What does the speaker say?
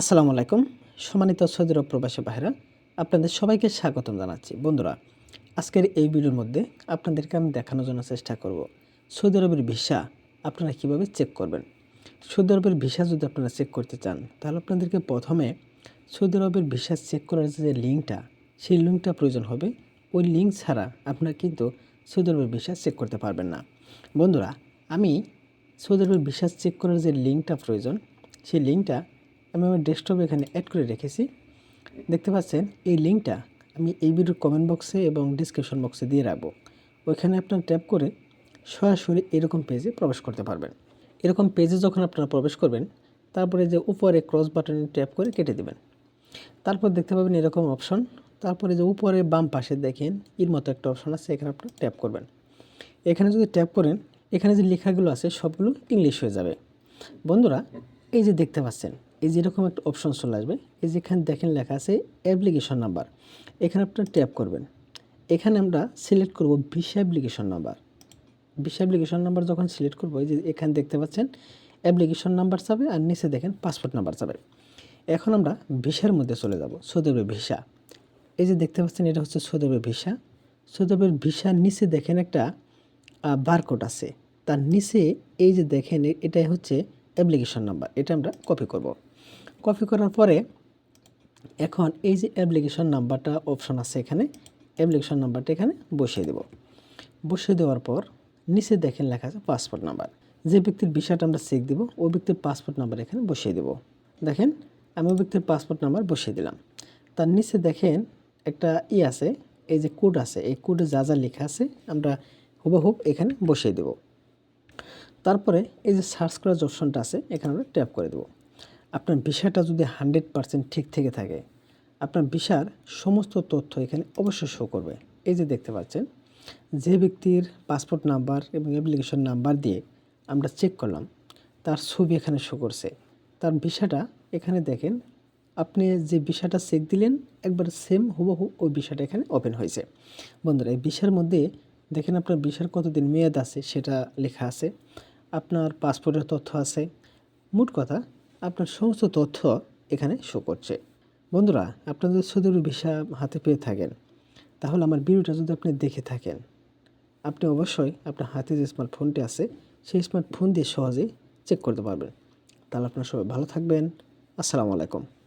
আসসালামু আলাইকুম। সম্মানিত সৌদি প্রবাসী ভাইরা আপনাদের সবাইকে স্বাগতম জানাচ্ছি। বন্ধুরা, আজকের এই ভিডিওর মধ্যে আপনাদেরকে আমি দেখানোর জন্য চেষ্টা করব। সৌদি আরবের ভিসা আপনারা কীভাবে চেক করবেন? সৌদি আরবের ভিসা যদি আপনারা চেক করতে চান, তাহলে আপনাদেরকে প্রথমে সৌদি আরবের ভিসা চেক করার যে লিঙ্কটা, সেই লিঙ্কটা প্রয়োজন হবে। ওই লিঙ্ক ছাড়া আপনারা কিন্তু সৌদি আরবের ভিসা চেক করতে পারবেন না। বন্ধুরা, আমি সৌদি আরবের ভিসা চেক করার যে লিঙ্কটা প্রয়োজন, সেই লিঙ্কটা আমি আমার ডেস্কটপে এখানে অ্যাড করে রেখেছি। দেখতে পাচ্ছেন, এই লিঙ্কটা আমি এই ভিডিওর কমেন্ট বক্সে এবং ডিসক্রিপশন বক্সে দিয়ে রাখব। ওইখানে আপনার ট্যাপ করে সরাসরি এরকম পেজে প্রবেশ করতে পারবেন। এরকম পেজে যখন আপনারা প্রবেশ করবেন, তারপরে যে উপরে ক্রস বাটনে ট্যাপ করে কেটে দেবেন। তারপর দেখতে পাবেন এরকম অপশন তারপরে যে উপরে বাম পাশে দেখেন, এর মতো একটা অপশন আছে, এখানে আপনারা ট্যাপ করবেন। এখানে যদি ট্যাপ করেন, এখানে যে লেখাগুলো আছে, সবগুলো ইংলিশ হয়ে যাবে। বন্ধুরা, এই যে দেখতে পাচ্ছেন এই যে এরকম একটা অপশন চলে আসবে, এই যে এখানে দেখেন লেখা আছে অ্যাপ্লিকেশন নাম্বার এখানে আপনার ট্যাপ করবেন। এখানে আমরা সিলেক্ট করব visa application number visa application number যখন সিলেক্ট করব, এই যে এখানে দেখতে পাচ্ছেন অ্যাপ্লিকেশন নাম্বার চাবে আর নিচে দেখেন পাসপোর্ট নাম্বার যাবে। এখন আমরা ভিসার মধ্যে চলে যাব সৌদি ভিসা। এই যে দেখতে পাচ্ছেন, এটা হচ্ছে সৌদি ভিসা। সৌদি ভিসার নিচে দেখেন একটা বারকোড আছে। তার নিচে এই যে দেখেন এটাই হচ্ছে অ্যাপ্লিকেশন নাম্বার, এটা আমরা কপি করব। কপি করার পরে এখন এই যে অ্যাপ্লিকেশন নাম্বারটা অপশন আছে এখানে, অ্যাপ্লিকেশন নাম্বারটা এখানে বসিয়ে দেব। বসিয়ে দেওয়ার পর নিচে দেখেন লেখা আছে পাসপোর্ট নাম্বার যে ব্যক্তির বিষয়টা আমরা চেক দেবো ওই ব্যক্তির পাসপোর্ট নাম্বার এখানে বসিয়ে দেব। দেখেন, আমি ওই ব্যক্তির পাসপোর্ট নাম্বার বসিয়ে দিলাম। তার নিচে দেখেন একটা ই আছে, এই যে কোড আছে, এই কোডে যা যা লেখা আছে, আমরা হুবহুব এখানে বসিয়ে দেব। তারপরে এই যে সার্চ করার যে অপশনটা আছে, এখানে আমরা ট্যাপ করে দেবো। আপনার বিষয়টা যদি হান্ড্রেড পার্সেন্ট ঠিক থেকে থাকে, আপনার বিষার সমস্ত তথ্য এখানে অবশ্যই শো করবে। এই যে দেখতে পাচ্ছেন, যে ব্যক্তির পাসপোর্ট নাম্বার এবং অ্যাপ্লিকেশন নাম্বার দিয়ে আমরা চেক করলাম, তার ছবি এখানে শো করছে। তার বিষয়টা এখানে দেখেন, আপনি যে বিষয়টা চেক দিলেন, একবার সেম হুবহু ওই বিষয়টা এখানে ওপেন হয়েছে। বন্ধুরা, এই বিষয়ের মধ্যে দেখেন আপনার বিষয়ের কতদিন মেয়াদ আছে, সেটা লেখা আছে। আপনার পাসপোর্টের তথ্য আছে। মোট কথা, আপনার সমস্ত তথ্য এখানে শো করছে। বন্ধুরা আপনারা যদি সৌদি ভিসা হাতে পেয়ে থাকেন, তাহলে আমার ভিডিওটা যদি আপনি দেখে থাকেন, আপনি অবশ্যই আপনার হাতে যে স্মার্টফোনটি আছে, সেই স্মার্টফোন দিয়ে সহজেই চেক করতে পারবেন। তাহলে আপনার সবাই ভালো থাকবেন। আসসালামু আলাইকুম।